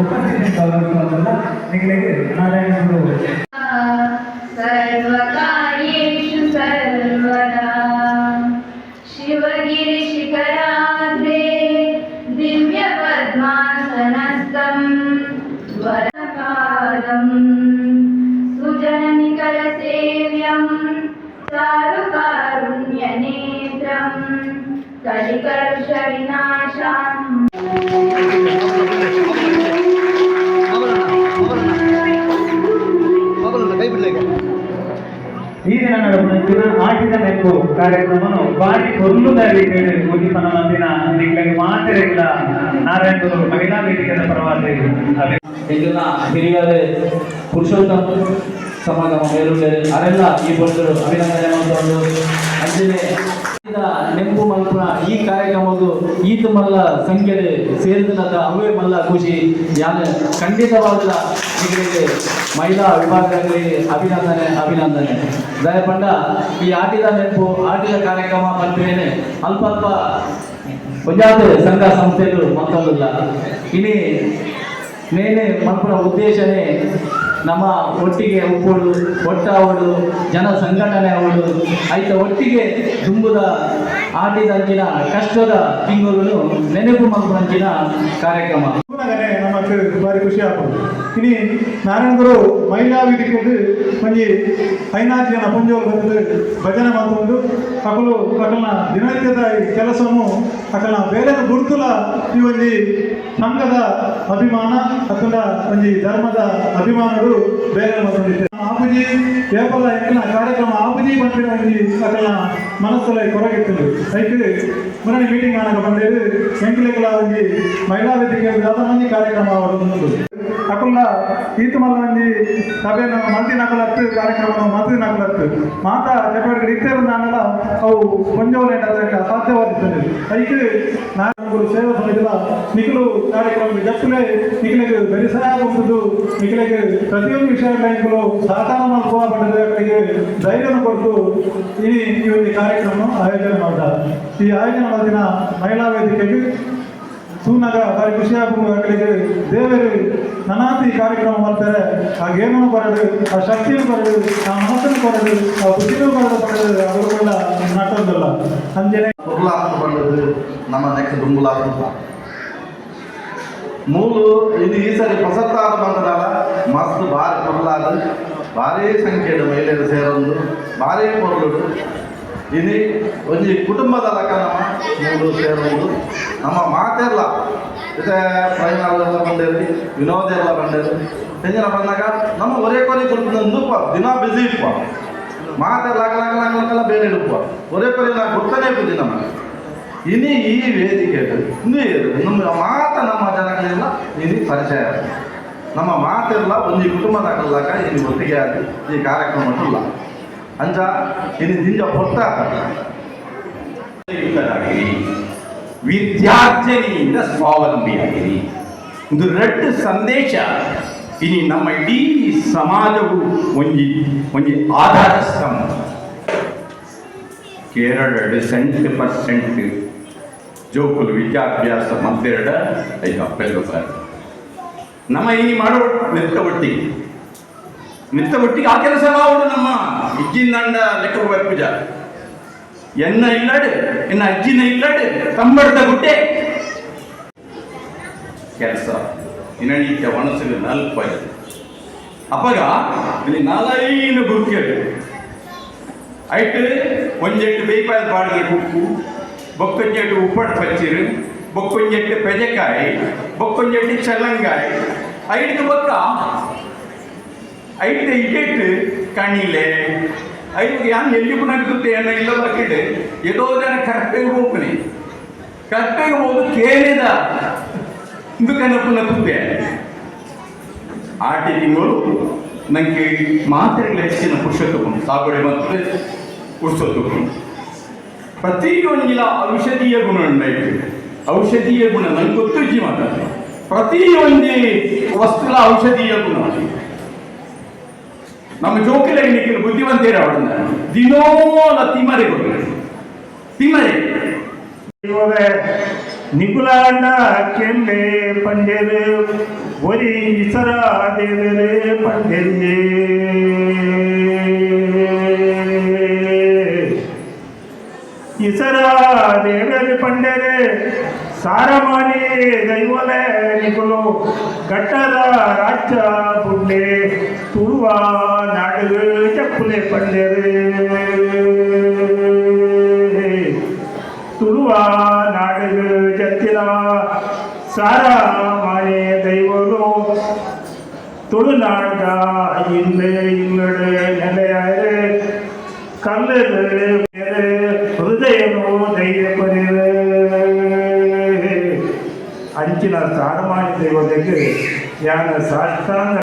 ಉಪಸ್ಥಿತಿ ಗೌರವಿಸುವುದಲ್ಲ ನಿಗಲಿಗೆ ನಾರಾಯಣರು ಸರ್ವಕಾರ್ಯೇಷು ಸರ್ವದಾ ಶಿವಗಿರಿ ಶಿಖರಾಗ್ರೆ ದಿವ್ಯ ಪದ್ಮಾಸನಸ್ಥಂ ವರಪಾದಂ ಸುಜನ ನಿಕಲ ಸೇವ್ಯಂ ಚಾರುಕಾರುಣ್ಯ ನೇತ್ರಂ ಕಲಿಕರುಷ ವಿನಾ ದಿನ ನಡೆದ ಆಟಿದ ನೆನಪು ಕಾರ್ಯಕ್ರಮವನ್ನು ಬಾರಿ ಕೊಲ್ಲುದಾರಿ ಕೇಳಿ ಮುಗಿಪನ ದಿನ ನಿಗಳಿಗೆ ಮಾತಿರಲಿಲ್ಲ ನಾರಾಯಣರು ಮಹಿಳಾ ವೇದಿಕೆಯ ಪರವಾಗಿ. ಇದನ್ನ ಹಿರಿಯರೇ, ಪುರುಷೋತ್ತಮ ಸಮಾಗಮ ಮೇಲುಗಡೆ ಅವರೆಲ್ಲ ಈ ಬಂದರು ಅಭಿನಂದನೆ ಮಾಡಿಕೊಂಡು ಅಂಜನೆ ನೆಂಪು ಮಲ್ಪುನ ಈ ಕಾರ್ಯಕ್ರಮವು ಈತ ಮಲ್ಲ ಸಂಖ್ಯೆ ಸೇರಿದ ಅವೇ ಮಲ್ಲ ಖುಷಿ ಯಾನ ಖಂಡಿತವಾದ ಮಹಿಳಾ ವಿಭಾಗದಲ್ಲಿ ಅಭಿನಂದನೆ ಅಭಿನಂದನೆ. ದಯಪಂಡ ಈ ಆಟಿದ ನೆಂಪು, ಆಟಿದ ಕಾರ್ಯಕ್ರಮ ಮಲ್ಪೇನೆ ಅಲ್ಪ ಅಲ್ಪ ಪಂಜಾಬ್ ಸಂಘ ಸಂಸ್ಥೆಗಳು ಮತ್ತೊಂದಿಲ್ಲ. ಇನಿ, ನೇನೆ ಮಲ್ಪುನ ಉದ್ದೇಶನೇ ನಮ್ಮ ಒಟ್ಟಿಗೆ ಒಪ್ಪೋಡು ಅವಳು ಜನ ಸಂಘಟನೆ ಅವಳು ಆಯ್ತ ಒಟ್ಟಿಗೆ ತುಂಬುದ ಆಟಿದಂಚಿನ ಕಷ್ಟದ ತಿಂಗಳು ನೆನಪು ಮಗುವಂಚಿನ ಕಾರ್ಯಕ್ರಮ. ಕೂಡಲೇ ನಮಗೆ ಭಾರಿ ಖುಷಿ ಆಗ್ಬೋದು ಇನಿ ನಾರಾಯಣರು ಮಹಿಳಾ ವೇದಿಕೆಗೆ ಒಂಜಿ ಐನಾರು ಜನ ಪುಂಜೋರು ಬಂದು ಭಜನೆ ಮಾಡ್ಕೊಂಡು ಅಕಲು ಅಕಲ್ನ ದಿನನಿತ್ಯದ ಈ ಕೆಲಸವನ್ನು ಅಕಲ್ನ ಬೇರೆ ಗುರುತುಲ ಈ ಒಂಜಿ ಸಂಘದ ಅಭಿಮಾನ ಅಕಲ ಒಂಜಿ ಧರ್ಮದ ಅಭಿಮಾನಗಳು ಬೇರೆ ಮಾಡ್ಕೊಂಡಿದ್ದೆ ಆಪುಜಿ ಏಪಲ ಎಂಕಲ್ನ ಕಾರ್ಯಕ್ರಮ ಆಪುಜಿ ಬಂದಿರೋ ಒಂಜಿ ಅಕಲ್ನ ಮನಸ್ಸಲ್ಲಿ ಕೊರಗಿತ್ತು ಐಕೆ ಮುರಣಿ ಮೀಟಿಂಗ್ ಆನಗ ಬಂದೇರು ಎಂಕಲೆಗಳ ಒಂಜಿ ಮಹಿಳಾ ವೇದಿಕೆ ಮಂದಿ ಕಾರ್ಯಕ್ರಮ ಅವರು ಅಕುಲ್ಲ ಈತ ಮಲ್ಲ ಸಭೆಯನ್ನು ಮಂತಿ ನಕಲತ್ತು ಕಾರ್ಯಕ್ರಮ ಮಂತ್ರಿ ನಕಲತ್ತು ಮಾತ ಚಟುವಟಿಕೆ ಇತ್ತೇರು ನಾನೆಲ್ಲ, ಅವು ಕೊಂಜೋಲೆ ಸಾಧ್ಯವಾದಿದ್ದೇನೆ ಐಕೆ ನಾನು ಸೇವಾ ಸಮಿತಿಲ ನಿಖಲು ಕಾರ್ಯಕ್ರಮ ಜಪ್ಪಲೆ ನಿಖಲಿಗೆ ಬೆರೆಸಾಗುವುದು ನಿಖಲಿಗೆ ಪ್ರತಿಯೊಂದು ವಿಷಯಗಳಿಗೂ ಸಹಕಾರ ಮಲ್ಪುವ ಪಡೆದಗಳಿಗೆ ಧೈರ್ಯವನ್ನು ಕೊಟ್ಟು ಈ ಈ ಒಂದು ಕಾರ್ಯಕ್ರಮ ಆಯೋಜನೆ ಮಾಡಿದ್ದಾರೆ. ಈ ಆಯೋಜನೆ ಮಾಡಿದ ಮಹಿಳಾ ವೇದಿಕೆಗೆ ಸೂನಗ ಬಾರಿ ಖುಷಿಯಾಗಿ ದೇವರು ನನಾತಿ ಕಾರ್ಯಕ್ರಮ ಮಾಡ್ತಾರೆ. ಆ ಗೇಮನ್ನು ಬರಡು ಆ ಶಕ್ತಿಯನ್ನು ಬರಡು ಆ ಮನಸ್ಸನ್ನು ಬರಡು ಆ ಬುದ್ಧಿನೂ ಬರಡು ಬರಡು ಅವರುಗಳ ನಾಟೊಂದಲ್ಲ ಅಂಜನೆ ಬಂದದ್ದು ನಮ್ಮ ನೆಕ್ಸ್ಟ್ ಬುಂಗುಲ ಮೂಲು, ಇದು ಈ ಸರಿ ಪ್ರಸತ್ತಾದ ಬಂದದಲ್ಲ, ಮಸ್ತ್ ಭಾರಿ ಪೊರ್ಲಾದ ಭಾರಿ ಸಂಖ್ಯೆಯ ಮಹಿಳೆಯರು ಸೇರೊಂದು, ಭಾರಿ ಕೊರ್ಲುಡು ಇನಿ ಒಂಜಿ ಕುಟುಂಬದ ಲಕ ನಮ್ಮ ಮೂರು ಸೇರುವುದು ನಮ್ಮ ಮಾತೆಲ್ಲ ಜೊತೆ ಎಲ್ಲ ಬಂದೇರಿ, ವಿನೋದ ಎಲ್ಲ ಬಂದೇರಿ. ಹೆಂಗಿನ ಬಂದಾಗ ನಮ್ಮ ಒರೇ ಕೊನೆ ಕುರಿತು ದಿನ ಬಿಸಿ ಇಪ್ಪ. ಮಾತೆಲ್ಲ ಲಗ ಲಗ ಲಗ ಲಗಲ ಬೇರೆ ಇಡುಪ್ಪ. ಒರೇ ಕೊನೆ ನಾ ಗೊತ್ತನೇ ಬಿದ್ದಿ ನಮಗೆ. ಇನಿ ಈ ವೇದಿಕೆ ಇನ್ನೂ ನಮ್ಮ ಮಾತ ನಮ್ಮ ಜನಗಳೆಲ್ಲ ಇನಿ ಪರಿಚಯ ನಮ್ಮ ಮಾತೆಲ್ಲ ಒಂದು ಕುಟುಂಬದ ಕಲ್ಲಕ ಇಲ್ಲಿ ಒಟ್ಟಿಗೆ ಆಗಿ ಈ ಕಾರ್ಯಕ್ರಮ ಇಲ್ಲ ಅಂಜ ಇನ್ನು ದಿಂಜ ಹೊತ್ತ ಸ್ವಾವಲಂಬಿಯಾಗಿರಿ. ಒಂದು ರೆಡ್ ಸಂದೇಶ ಇನಿ ನಮ್ಮ ಇಡೀ ಸಮಾಜವು ಒಂಜಿ ಒಂಜಿ ಆಧಾರ ಸ್ತಂಭ. ಕೇರಳ ಸೆಂಟ್ ಪರ್ಸೆಂಟ್, ಜೋಕುಲು ವಿದ್ಯಾಭ್ಯಾಸ ಮತ್ತೆರಡ ಐದು ಅಪ್ಪೆಲ್ಲ ನಮ್ಮ ಇನಿ ಮಾಡೋ ನಿಂತ ಒಟ್ಟಿಗೆ ನಿತ್ತ ಒಟ್ಟಿಗೆ ಆ ಕೆಲಸ ಮಾಡು ನಮ್ಮ ಇಜ್ಜಿನಂಡ ಲೆಕ್ಕ ಪೂಜ. ಎನ್ನ ಇಲ್ಲಡ್, ಎನ್ನ ಅಜ್ಜಿನ ಇಲ್ಲಡ್ ಕಂಬಡದ ಗುಡ್ಡೆ. ಕೆಲಸ, ದಿನನಿತ್ಯ ಮನಸ್ಸಿಗೆ ನಲ್ಪ ಅಪ್ಪಗ ಇಲ್ಲಿ ನಾಲೈನು ಗುರುಕೆರು ಐಟ್, ಒಂಜೆಟ್ಟು ಬೇಪಾದ ಬಾಡಿಗೆ ಉಪ್ಪು, ಬೊಕ್ಕೊಂಜೆಟ್ಟು ಉಪ್ಪಡ ಪಚ್ಚಿರು, ಬೊಕ್ಕೊಂಜೆಟ್ಟು ಪೆಜೆಕಾಯಿ ಬೊಕ್ಕೊಂಜೆಟ್ಟು ಚಲ್ಲಂಗಾಯಿ. ಐದು ಬೊಕ್ಕ ಐಟ್ ಇಟ್ಟಿಟ್ಟು ಕಣಿಲೆ ಐದು ಯಾನ್ ಎಲ್ಲಿ ಪುನಗ್ಗುತ್ತೆ ಅನ್ನ ಇಲ್ಲ ಬಕ್ಕಿಡು ಎದೋ ಜನ ಕರೆಕ್ಟಾಗಿ ಹೋಗ್ತಾನೆ ಕರೆಕ್ಟಾಗಿ ಹೋದು ಕೇಳಿದ. ಪುನಃ ಕುಂದೆ ಆಟಿ ತಿಂಗಳು ನನಗೆ ಮಾತ್ರೆಗಳ ಹೆಚ್ಚಿನ ಪುರುಷತ್ವವನ್ನು ಸಾಗುವಳಿ ಮತ್ತು ಪುರುಷತ್ವವನ್ನು ಪ್ರತಿಯೊಂದಿನ ಔಷಧೀಯ ಗುಣ ಉಂಟಾಯ್ತು ಔಷಧೀಯ ಗುಣ, ನಂಗೆ ಗೊತ್ತು ಜೀವನ ಪ್ರತಿಯೊಂದು ವಸ್ತುಲ ಔಷಧೀಯ ಗುಣ. ಎಣ್ಣಿಕೆ ಬುದ್ಧಿವಂತೇರ ಅವಳನ್ನ ದಿನೋಲ ತಿಮರೆ ಕೊಡ್ತಾರೆ. ತಿಮರೆ ಇವಾಗ ನಿಗುಲಾಂಡ ಕೆಲ್ಲೆ ಪಂಡೆರು ಒರಿ ಇಸರ ದೇವರೇ ಪಂಡೆಲ್ಲೆ ಇಸರ ದೇವರೇ ಪಂಡೆರೆ ಸಾರಮಾನಿ ದೈವಲೆ ನಿಗುಲು ಗಟ್ಟದ ರಾಜ್ಯ ಪುಂಡೆ ತುಳುವ ನಾಡು ಚಪ್ಪುಲೆ ಪಂಡೆರೆ ತುಳುವ ನಾಡು ಜತ್ತಿಲ ಸಾರ ಮಾನೆ ದೈವಗಳು ತುಳುನಾಡ ಹಿಂದೆ ಇಂಗಡೆ ನೆಲೆಯಾರೆ ಕಲ್ಲರು ಹೃದಯನು ಧೈರ್ಯ ಪಡೆಯರೆ ಅಂಚಿನ ಸಾರಮಾನಿ ದೈವದಕ್ಕೆ ಯಾನ ಸಾಷ್ಟಾಂಗ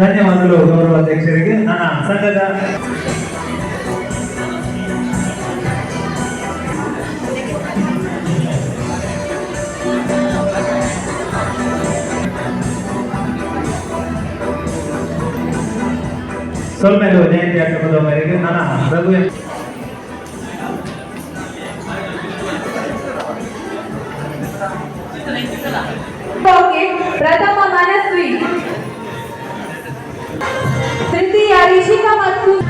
ಧನ್ಯವಾದಗಳು ಗೌರವ ಅಧ್ಯಕ್ಷರಿಗೆ ನನ್ನ ಸಂಘದ ಸೊಲ್ಮೇಲು ಜಯಂತಿ ಕಾರ್ಯಕ್ರಮದ ಮೇರೆಗೆ ನನ್ನ ರಘು ಎಂ. Karisika Matkuzi.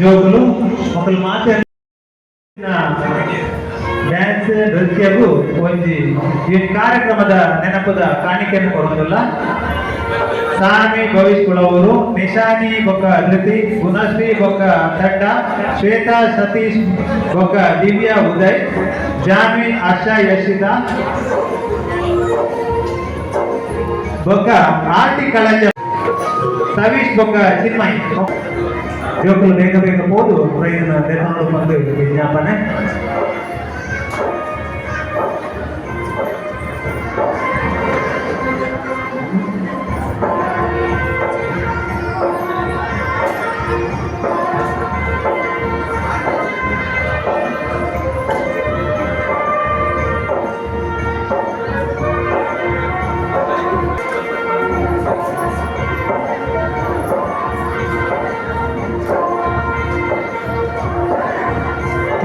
ಜೋಗುಲು ಮಕ್ಕಳು ಮಾತೆ ಡ್ಯಾನ್ಸ್ ನೃತ್ಯವು ಒಂದು ಈ ಕಾರ್ಯಕ್ರಮದ ನೆನಪದ ಕಾಣಿಕೆಯನ್ನು ಕೊಡೋದಿಲ್ಲ ಸಾಮಿ ಭವಿಷ್ ಕುಳವರು, ನಿಶಾನಿ ಬೊಕ್ಕ ಧೃತಿ ಗುಣಶ್ರೀ ಬೊಕ್ಕ ತಂಡ ಶ್ವೇತಾ ಸತೀಶ್ ಬೊಕ್ಕ ದಿವ್ಯಾ ಉದಯ್ ಜಾಮಿ ಆಶಾ ಯಶಿತಾ ಬೊಕ್ಕ ಆರ್ಟಿ ಕಳಂಜ, ಸವೀಶ್ ಬೊಕ್ಕ ಚಿನ್ಮಯ್. ಜೋಕುಲು ಬೇಗ ಬೇಗ ಹೋದು ಟ್ರೈನ್ ತೆರೆದು ಬಂದು ವಿಜ್ಞಾಪನೆ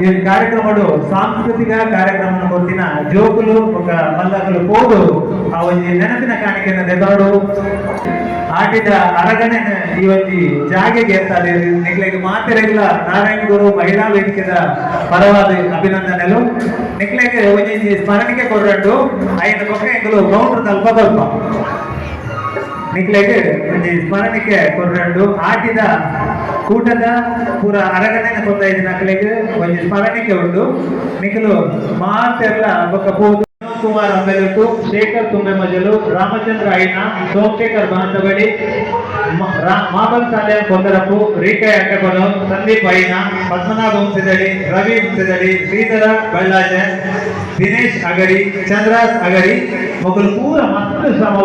ఈ కార్యక్రమాలు సాంస్కృతిక కార్యక్రమం కొట్టిన జోకులు ఒక మల్లకలు పోదు ಆ ಒಂಜಿ ನೆನಪಿನ ಕಾಣಿಕೆನ ದೆದಾಡು ಆಟಿದ ಅರಗನೆ ಈ ಒಂಜಿ ಜಾಗೆಗೆ ಇರ್ತಾರೆ ನಿಕ್ಲೆಗೆ ಮಾತಿರಲ್ಲ ನಾರಾಯಣ ಗುರು ಮಹಿಳಾ ವೇದಿಕೆದ ಪರವಾದ ಅಭಿನಂದನೆಲು ನಿಕ್ಲೆಗೆ ಒಂಜಿ ಸ್ಮರಣಿಕೆ ಕೊರ್ರಟ್ಟು ಐದು ಕೊಕ್ಕ ಎಂಕಲು ಕೌಂಟರ್ ತಲ್ಪ ಸ್ವಲ್ಪ ನಿಕ್ಲೆಗೆ ಒಂಜಿ ಸ್ಮರಣಿಕೆ ಕೊರ್ರಟ್ಟು ಆಟಿದ ಕೂಟದ ಪೂರ ಅರಗನೆ ಕೊಂದೈದು ನಕಲಿಗೆ ಒಂಜಿ ಸ್ಮರಣಿಕೆ ಉಂಟು. ನಿಖಲು ಮಾತೆಲ್ಲ ಬೊಕ್ಕ ಕುಮಾರ್ ಅಂಬೆಲುಟ್ಟು, ಶೇಖರ್ ತುಂಬೆ ಮಜಲು ರಾಮಚಂದ್ರ ಐನ, ಸೋಮಶೇಖರ್ ಬಾಂಧವಳಿ ಮಾಬಲ್ ಸಾಲೆ ಕೊಂದರಪ್ಪು ರೇಖಾ ಅಕ್ಕಬನು ಸಂದೀಪ್ ಐನ, ಪದ್ಮನಾಭ ಹುಂಸಿದಳಿ ರವಿ ಹುಂಸಿದಳಿ ಶ್ರೀಧರ ಬಳ್ಳಾಜೆ, ದಿನೇಶ್ ಅಗಡಿ, ಚಂದ್ರಾಸ್ ಅಗಡಿ. ಮೊಗಲು ಪೂರ ಮಸ್ತ್ ಶ್ರಮ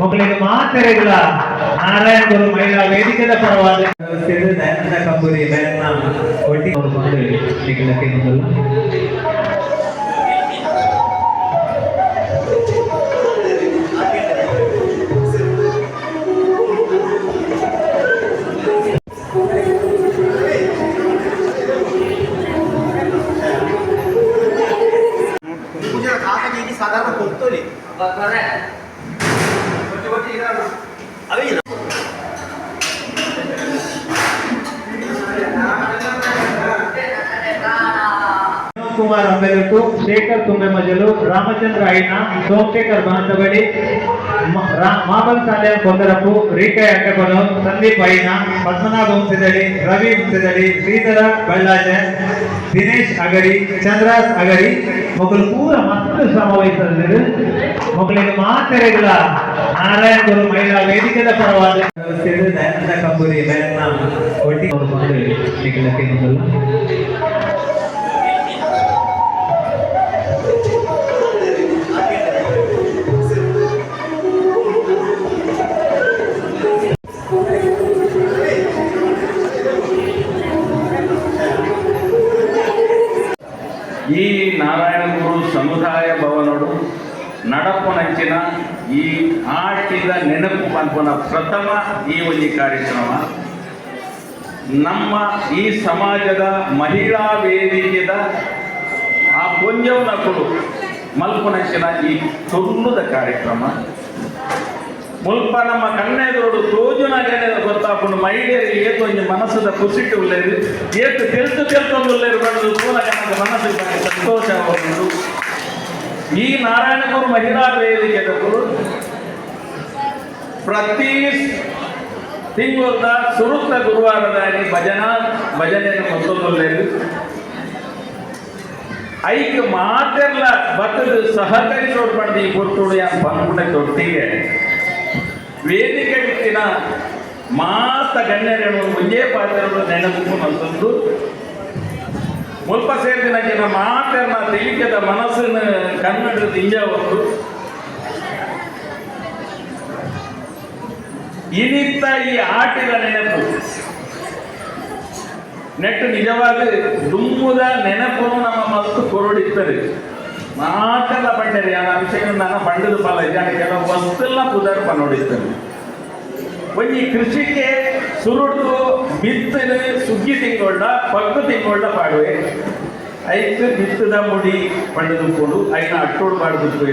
ಮಕ್ಕಳಿಗೆ ಮಾತೆರೆಗಳ ನಾರಾಯಣ ಗುರು ಮಹಿಳಾ ವೇದಿಕೆದ ಪರವಾದ ವ್ಯವಸ್ಥೆಯಲ್ಲಿ ದಯಾನಂದ ಕಂಬೂರಿ ಬ್ಯಾಂಕ್ನ ಒಟ್ಟಿಗೆ ಅವರು ಬಂದು ನಿಖಿಲಕ್ಕೆ ಮೊದಲು ಪೂಜೆಯ ಕಾಕನಿಗೆ ಸಾಧಾರಣ ಕೊಡ್ತೋಲಿ ಅದೇ ವಿನೋದ್ ಕುಮಾರ್ ಅಂಬೆಲುಟ್ಟು, ಶೇಖರ್ ತುಂಬೆ ಮಜಲು, ರಾಮಚಂದ್ರ ಐನ ಸೋಮಶೇಖರ್ ಬಾಂಧವಳಿ ಮಾಬಲ್ ಸಾಲೆ ಕೊಂದರಪ್ಪು ರೇಖಾ ಅಕ್ಕಬನು ಸಂದೀಪ್ ಐನ ಪದ್ಮನಾಭ ಹುಂಸಿದಡಿ ರವಿ ಹುಂಸಿದಡಿ ಶ್ರೀಧರ ಬಳ್ಳಾಜೆ, ದಿನೇಶ್ ಅಗಡಿ, ಚಂದ್ರಾಸ್ ಅಗಡಿ ಮಕ್ಕಳು ಪೂರ ಮಸ್ತ್ ಶ್ರಮ ಮಕ್ಕಳಿಗೆ ಮಾತೆರೆಗಳ ನಾರಾಯಣ ಗುರು ಮಹಿಳಾ ವೇದಿಕೆದ ಪರವಾದ ವ್ಯವಸ್ಥೆಯಲ್ಲಿ ದಯಾನಂದ ಕಂಬೂರಿ ಬ್ಯಾಂಕ್ನ ಒಟ್ಟಿಗೆ ಅವರು ಬಂದು ನಿಖಿಲಕ್ಕೆ ಮೊದಲು ಈ ನಾರಾಯಣ ಗುರು ಸಮುದಾಯ ಭವನಡು ನಡಪುನಂಚಿನ ಈ ಆಟಿದ ನೆನಪು ಪಂಪನ ಪ್ರಥಮ ಈ ಒಂದು ಕಾರ್ಯಕ್ರಮ. ನಮ್ಮ ಈ ಸಮಾಜದ ಮಹಿಳಾ ವೇದಿಕೆದ ಆ ಪುಂಜವನಕುಲು ಮಲ್ಪುನಂಚಿನ ಈ ತುಂಡುದ ಕಾರ್ಯಕ್ರಮ. ಮುಲ್ಪ ನಮ್ಮ ಕಣ್ಣೆದುರು ತೋಜುನಾಗನೆ ಗೊತ್ತಾಪುಂಡು ಮಹಿಳೆಯರಿಗೆ ಏತು ಒಂದು ಮನಸ್ಸದ ಕುಸಿಟ್ಟು ಉಳ್ಳೇರು, ಏತು ತಿಳಿದು ತಿಳ್ಕೊಂಡು ಉಳ್ಳೇರು, ಬಂದು ಮೂಲ ಜನಕ್ಕೆ ಮನಸ್ಸಿಗೆ ಸಂತೋಷ ಆಗುವುದು ಈ ನಾರಾಯಣಗುರು ಮಹಿಳಾ ವೇದಿಕೆಗಳು ಪ್ರತಿ ತಿಂಗಳ ಸುರುತ್ತ ಗುರುವಾರದಾಗಿ ಭಜನಾ ಭಜನೆಯನ್ನು ಮೊದಲು ಐಕ್ ಮಾತೆಲ್ಲ ಬತ್ತದು ಸಹಕರಿಸೋಡು ಪಡೆದು ಈ ಕೊಟ್ಟುಡು ಯಾನ್ ಪಂಪುಂಡ ತೊಟ್ಟಿಗೆ ವೇದಿಕೆ ಬಿಟ್ಟಿನ ಮಾತ ಗಣ್ಯರೇನು ಮುಂಜೆ ಪಾತ್ರಗಳು ನೆನಪು ಅಂತಂದು ಮುಲ್ಪ ನಮ್ಮ ಮಾತನ್ನ ತಿಳಿಕದ ಮನಸ್ಸನ್ನು ಕನ್ನಡದ ಇಂಜ ಒಂದು ಇನಿತ್ತ ಈ ಆಟಿದ ನೆನಪು. ನೆಟ್ಟು ನಿಜವಾದ ದುಮ್ಮುದ ನೆನಪು ನಮ್ಮ ಮಸ್ತು ಕೊರಡಿತ್ತದೆ. ಮಾತೆಲ್ಲ ಬಂಡರಿ ಆ ವಿಷಯ ನನ್ನ ಬಂಡದ ಫಲ ಇದೆ. ಕೆಲವು ವಸ್ತುಲ್ಲ ಪುದರ್ ಒಂದು ಈ ಕೃಷಿಗೆ ಸುರುಡು ಬಿತ್ತನೆ ಸುಗ್ಗಿ ತಿಂಗೊಳ್ಳ ಪಗ್ಗು ತಿಂಗೊಳ್ಳ ಪಾಡುವೆ. ಐದು ಬಿತ್ತದ ಮುಡಿ ಪಂಡದು ಕೊಡು ಐನ ಅಟ್ಟೋಡು ಪಾಡುದು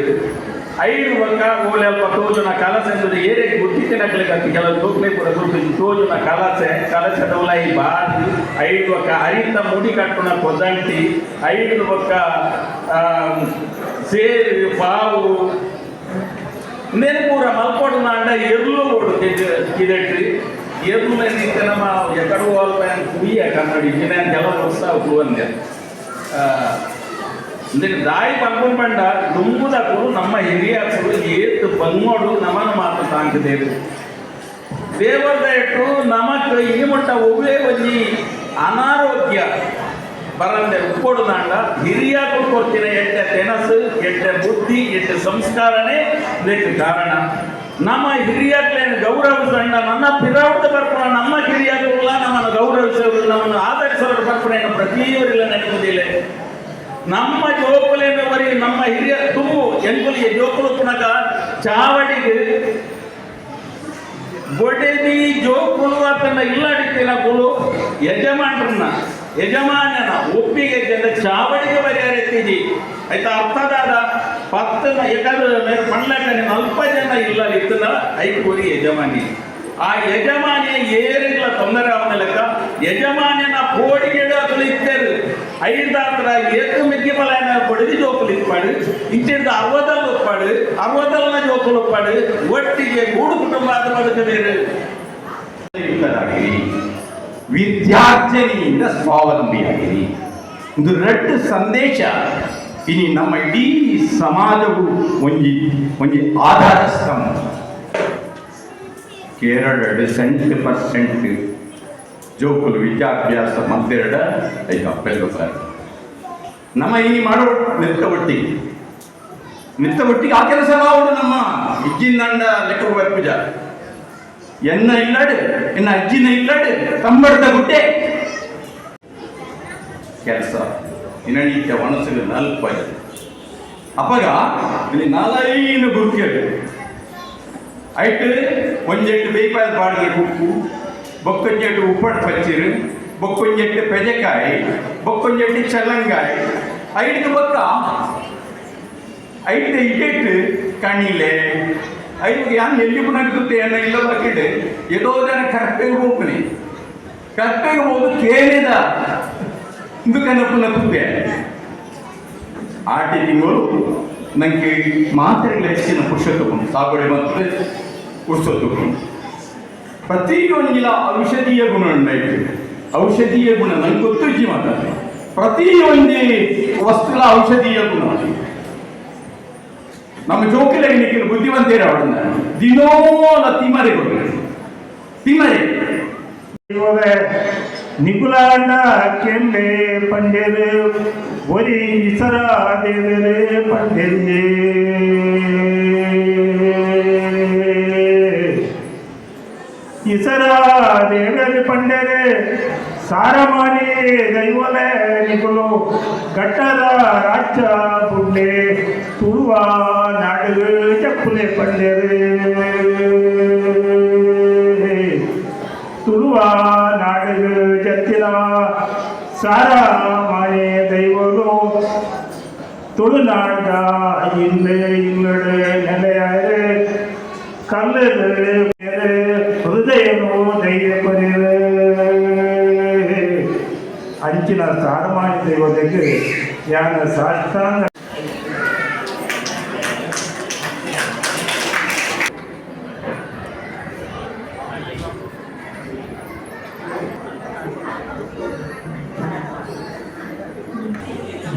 ಐದು ಒಕ್ಕ ಓಲೆ ಅಲ್ಪ ತೋಜುನ ಕಲಸ ಎಂಬುದು ಏರೆ ಗುಟ್ಟಿನ ಕಲಿಕತ್ತಿ ಕೆಲವು ಲೋಕಲೆ ಕೂಡ ದುಡ್ಡು ತೋಜುನ ಕಲಸೆ ಕಲಸದವಲ ಈ ಬಾದಿ ಐದು ಒಕ್ಕ ಹರಿತ ಮುಡಿ ಕಟ್ಟುನ ಕೊದಂಟಿ ಐದು ಆ, ಸೇರು ಪಾವು ನೆನಪೂರ ಮಲ್ಪೊಡು ನಾಂಡ ಎಲ್ಲೂ ಓಡು ಕಿದಟ್ರಿ. ನಿಂತ ನಮ್ಮ ಅಲ್ಪ ಕುಯ್ಯ ಕನ್ನಡಿ ದಿನ ಕೆಲ ವರ್ಷ ಹೂವಂದ್ಯ ಅಂದ್ರೆ ದಾಯಿ ಪಂಪನ್ ಪಂಡ ದುಂಬುದಕ್ಕೂ ನಮ್ಮ ಹಿರಿಯರು ಏತು ಬಂಗೋಡು ನಮನ ಮಾತು ತಾಂಕಿದೇವು ದೇವರ ಇಟ್ಟು ನಮಕ್ ಈ ಮಟ್ಟ ಒಬ್ಬೇ ಒಂಜಿ ಅನಾರೋಗ್ಯ ಬರಂದೆ ಉಪ್ಪೋಡು ನಾಂಡ ಹಿರಿಯರು ಕೊಡ್ತಿನ ಎಟ್ಟೆ ತೆನಸು ಎಟ್ಟೆ ಬುದ್ಧಿ, ಎಟ್ಟೆ ಸಂಸ್ಕಾರನೇ ಇದಕ್ಕೆ ಕಾರಣ. ನಮ್ಮ ಹಿರಿಯರ್ಲೇನು ಗೌರವಿಸಂಡ ನನ್ನ ಪಿರಾವೃತ ಬರ್ಪಣ ನಮ್ಮ ಹಿರಿಯರುಗಳ ನಮ್ಮನ್ನು ಗೌರವಿಸೋರು ನಮ್ಮನ್ನು ಆಧರಿಸೋರು ಬರ್ಪಣ ಪ್ರತಿಯೊರಿಲ್ಲ ನೆನಪುದಿಲ್ಲ ನಮ್ಮ ಜೋಕುಲೆಂಬವರಿ ನಮ್ಮ ಹಿರಿಯ ತುಂಬು ಎಂಕುಲಿಯ ಜೋಕುಲು ಪುನಕ ಚಾವಡಿಗೆ ಗೊಡೆದಿ ಜೋಕುಲು ಇಲ್ಲ ಇಲ್ಲಡಿತ್ತಿನ ಕುಲು ಯಜಮಾನ್ರನ್ನ ಯಜಮಾನನ ಒಪ್ಪಿಗೆ ಚಾವಡಿಗೆ ರೀತಿ ಆಯ್ತಾ? ಅರ್ಥದಾದ? ಪತ್ತನ ಯಾಕಂದ್ರೆ ಮಣ್ಣಕನೆ ಅಲ್ಪ ಜನ ಇಲ್ಲ ಇತ್ತನ ಐಕೂರಿ ಯಜಮಾನಿ ಆ ಯಜಮಾನಿಯ ಏರಿಲ್ಲ ತೊಂದರೆ ಅವನ ಲೆಕ್ಕ ಯಜಮಾನಿಯನ ಕೋಡಿಗೆಡು ಅಕಲು ಇತ್ತರು ಐದಾತ್ರ ಏಕು ಮಿಕ್ಕಿ ಬಲಾಯನ ಪಡೆದು ಜೋಕುಲು ಇಪ್ಪಾಡು ಇಂಚಿಡ್ದ ಅರವತ್ತಲ್ಲಿ ಒಪ್ಪಾಡು ಅರವತ್ತಲ್ನ ಜೋಕುಲು ಒಪ್ಪಾಡು ಒಟ್ಟಿಗೆ ಗೂಡು ಕುಟುಂಬ ಅದು ಬದುಕಬೇರು ಯುಕ್ತರಾಗಿರಿ ವಿದ್ಯಾರ್ಜನೆಯಿಂದ ಸ್ವಾವಲಂಬಿಯಾಗಿರಿ ಒಂದು ರೆಡ್ ಸಂದೇಶ ಇನಿ ನಮ್ಮ ಇಡೀ ಸಮಾಜವು ಒಂಜಿ ಒಂಜಿ ಆಧಾರ ಸ್ತಂಭ ಕೇರಳ ಸೆಂಟ್ ಪರ್ಸೆಂಟ್ ಜೋಕುಲು ವಿದ್ಯಾಭ್ಯಾಸ ಮತ್ತೆರಡ ಐದು ಅಪ್ಪೆಲ್ಲ ನಮ್ಮ ಈ ಮಾಡೋ ನಿತ್ತ ಒಟ್ಟಿಗೆ ನಿತ್ತ ಒಟ್ಟಿಗೆ ಆ ಕೆಲಸ ಮಾಡು ನಮ್ಮ ಇಜ್ಜಿನಂಡ ಲೆಕ್ಕ ಪೂಜ. ಎನ್ನ ಇಲ್ಲಡೆ, ಎನ್ನ ಅಜ್ಜಿನ ಇಲ್ಲಡೆ ಕಂಬಡದ ಗುಡ್ಡೆ. ಕೆಲಸ. ದಿನನಿತ್ಯ ಮನಸ್ಸಿಗೆ ನಲ್ಪ ಅಪ್ಪಗ ಇಲ್ಲಿ ನಾಲೈನು ಗುರುಕೇಳು ಐಟ್ ಒಂಜೆಟ್ಟು ಬೇಪಾದ ಬಾಡಿಗೆ ಉಪ್ಪು ಬೊಕ್ಕೊಂಜೆಟ್ಟು ಉಪ್ಪಡ ಪಚ್ಚಿರು ಬೊಕ್ಕೊಂಜೆಟ್ಟು ಪೆಜಕಾಯಿ ಬೊಕ್ಕೊಂಜೆಟ್ಟು ಚಲ್ಲಂಗಾಯಿ ಐದು ಬೊಕ್ಕ ಐಟ್ ಇಟ್ಟಿಟ್ಟು ಕಣಿಲೆ ಐದು ಯಾನ್ ಎಲ್ಲಿ ಪುನಗುತ್ತೆ ಅನ್ನ ಇಲ್ಲ ಬಕ್ಕಿಡು ಏದೋ ಜನ ಕರೆಕ್ಟಾಗಿ ಹೋಗ್ತಾನೆ ಕರೆಕ್ಟಾಗಿ ಹೋದು ಕೇಳಿದ ಪುನಃ ಕುಂದೆ ಆಟಿ ತಿಂಗಳು ನನಗೆ ಮಾತ್ರೆಗಳ ಹೆಚ್ಚಿನ ಪುರುಷತ್ವಗಳು ಸಾಗುವಳಿ ಮತ್ತು ಪುರುಷ ತಗೊಂಡು ಪ್ರತಿಯೊಂದಿಲ ಔಷಧೀಯ ಗುಣ ಉಂಟಾಯ್ತು ಔಷಧೀಯ ಗುಣ ನಂಗೆ ಗೊತ್ತು ಜೀವನ ಪ್ರತಿಯೊಂದು ವಸ್ತುಗಳ ಔಷಧೀಯ ಗುಣ. ನಮ್ಮ ಜೋಕಿಲ ಎಣ್ಣಿಕೆ ಬುದ್ಧಿವಂತೇರ ಅವಳನ್ನ ದಿನೋಲ ತಿಮರೆ ಕೊಡ್ತಾರೆ. ತಿಮರೆ ನಿಗುಲಾಂಡ ಕೆಲ್ಲೆ ಪಂಡೆರು ಒರಿ ಇಸರ ದೇವರೇ ಪಂಡೆಲ್ಲೆ ಇಸರ ದೇವರೇ ಪಂಡೆರೆ ಸಾರಮಾನಿ ದೈವಲೆ ನಿಗುಲು ಗಟ್ಟದ ರಾಜ್ಯ ಪುಂಡೆ ತುಳುವ ನಾಡು ಚಪ್ಪುಲೆ ಪಂಡೆರೆ சாராமாயே தெய்வதோ தொழுநாடா இல்லை இல்லடு நிலையாறு கல்லு பேரு ஹிருதயமோ தெய்வப்பறிவு அடிச்சினார் சாரமாய தெய்வத்துக்கு. யான சாஸ்தாங்க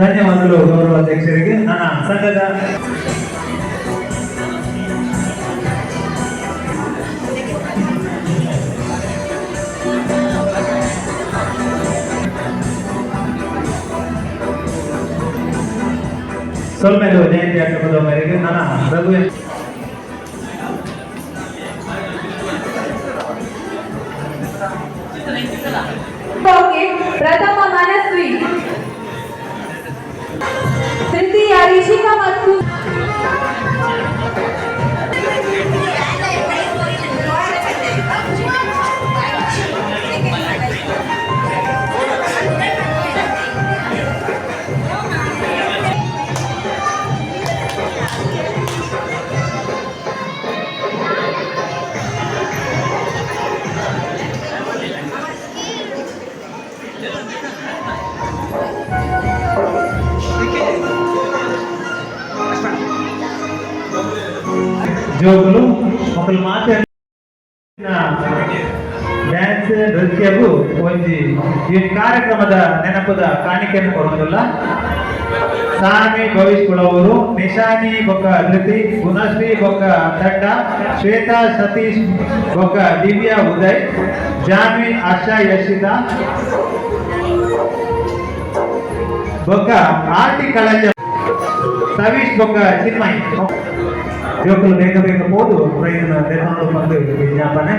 ಧನ್ಯವಾದಗಳು ಗೌರವ ಅಧ್ಯಕ್ಷರಿಗೆ ನನ್ನ ಸಂಘದ ಸೊಲ್ಮೇಲು ಜಯಂತಿ ಆಗ್ತದ ಮೇರೆಗೆ ನನ್ನ ರಘು ಈ ಕಾರ್ಯಕ್ರಮದ ನೆನಪದ ಕಾಣಿಕೆಯನ್ನು ಕೊಡೋದಿಲ್ಲ ಸಾಮಿ ಭವಿಷ್ ಕುಳವರು, ನಿಶಾನಿ ಬೊಕ್ಕ ಧೃತಿ ಗುಣಶ್ರೀ ಬೊಕ್ಕ ತಂಡ ಶ್ವೇತಾ ಸತೀಶ್ ಬೊಕ್ಕ ದಿವ್ಯಾ ಉದಯ್, ಜಾನ್ವಿ ಆಶಾ ಯಶಿತಾ ಬೊಕ್ಕ ಆರ್ಟಿ ಕಳಂಜ, ಸವೀಶ್ ಬೊಕ್ಕ ಚಿನ್ಮಯ್. ಯುವಕರು ಬೇಗ ಬೇಗ ಹೋದು ಪ್ರಯತ್ನ ನಿರ್ಮಾಣ ಬಂದು ವಿಜ್ಞಾಪನೆ.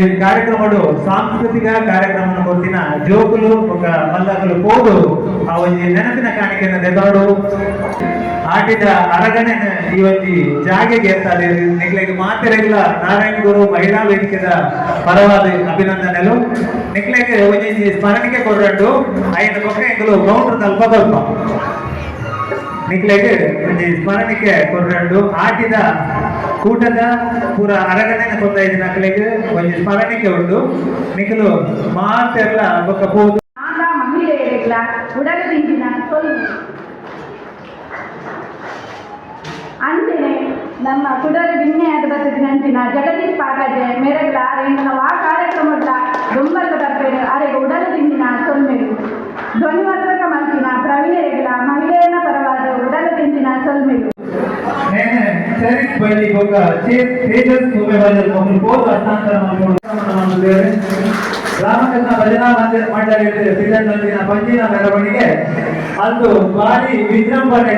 ಈ కార్యక్రమడు ಸಾಂಸ್ಕೃತಿಕ ಕಾರ್ಯಕ್ರಮ ಗೊತ್ತಿನ ಜೋಕುಲು ಬೊಕ ಮಲ್ಲಗಳು ಕೋಡು, ಆ ನೆನಪಿನ ಕಾಣಿಕೆನ ನೆದಾಡು ಆಟಿದ ಅರಗನೆ ಈ ಒಂಜಿ ಜಾಗೆಗೆ ಇರ್ತಾರೆ ನಿಕ್ಲೆಗೆ ಮಾತೆರೆಲ್ಲ ನಾರಾಯಣ ಗುರು ಮಹಿಳಾ ವೇದಿಕೆದ ಪರವಾದ ಅಭಿನಂದನೆಲು ನಿಕ್ಲೆಗೆ ಒಂಜಿ ಸ್ಮರಣಿಕೆ ಕೊಡ್ರಟ್ಟು ಐನ ಪಕ್ಕ ಎಂಗಲು ಕೌಂಟರ್ ಅಲ್ಪ ತಲ್ಪ ನಿಕ್ಲೆಗೆ ಒಂಜಿ ಸ್ಮರಣಿಕೆ ಕೊಡ್ರಟ್ಟು ಆಟಿದ ಕೂಟದ ಪೂರ ಅರಗನೆನ ಕೊತ್ತೈದು ನಕ್ಲೆಗೆ ಒಂಜಿ ಸ್ಮರಣಿಕೆ ಉಂಡು ನಿಖಲು ಮಾತೆಲ್ಲ ಬೊಕ್ಕ ಪೋದು ಆಗ ಮಹಿಳೆಯರಿಲ್ಲ ಉಡಗದಿಂದಿನ ಸೊಲ್ಲು. ಅಂಚನೆ ನಮ್ಮ ಕುಡಲ ವಿನ್ಯಾದ ಬರ್ತದಿನಂಚಿನ ಜಗದೀಶ್ ಪಾಗಜೆ ಮೆರಗ್ಲ ಇಂದಿನ ವಾ ಕಾರ್ಯಕ್ರಮದ ದೊಂಬರ್ಗ ಬರ್ಪೇರು ಅರೆಗೆ ಉಡಲದಿಂದಿನ ಸೊಲ್ಮೆರು ಧ್ವನಿವರ್ಧಕ ಮಂಚಿನ ಪ್ರವೀಣರೆಗ್ಲ ಮಹಿಳೆಯರ ಪರವಾದ ಉಡಲದಿಂದಿನ ಶರೀಫ್ ಬಳ್ಳಿ ಗೊಬ್ಬ ಚೀಫ್ ತೇಜಸ್ ಸೂಪರ್ವೈಸರ್ ಅವರು ಕೋರ್ಸ್ ಹಸ್ತಾಂತರ ಮಾಡಿಕೊಂಡಿದ್ದೇವೆ ರಾಮಕೃಷ್ಣ ಭಜನಾ ಮಂದಿರ ಮಂಡಳಿಯಲ್ಲಿ ಸಿದ್ಧನಲ್ಲಿನ ಪಂಜಿನ ಮೆರವಣಿಗೆ ಅಂದು ಭಾರಿ ವಿಜೃಂಭಣೆ